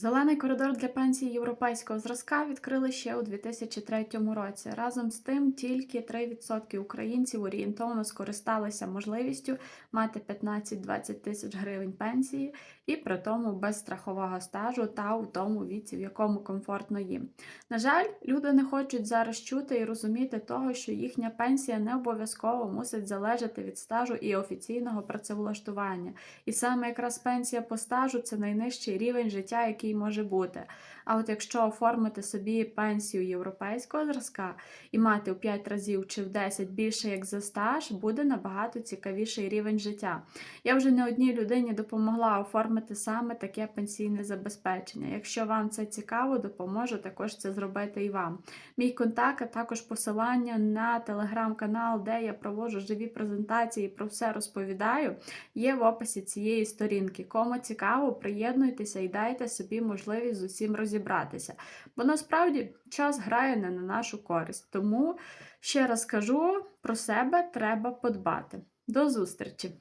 Зелений коридор для пенсії європейського зразка відкрили ще у 2003 році. Разом з тим, тільки 3% українців орієнтовно скористалися можливістю мати 15-20 тисяч гривень пенсії, і при тому без страхового стажу та у тому віці, в якому комфортно їм. На жаль, люди не хочуть зараз чути і розуміти того, що їхня пенсія не обов'язково мусить залежати від стажу і офіційного працевлаштування. І саме якраз пенсія по стажу це найнижчий рівень життя, який може бути. А от якщо оформити собі пенсію європейського зразка і мати у 5 разів чи в 10 більше як за стаж, буде набагато цікавіший рівень життя. Я вже не одній людині допомогла оформити саме таке пенсійне забезпечення. Якщо вам це цікаво, допоможу також це зробити і вам. Мій контакт, а також посилання на телеграм-канал, де я проводжу живі презентації, про все розповідаю, є в описі цієї сторінки. Кому цікаво, приєднуйтеся і дайте можливість з усім розібратися. Бо насправді час грає не на нашу користь. Тому ще раз кажу, про себе треба подбати. До зустрічі!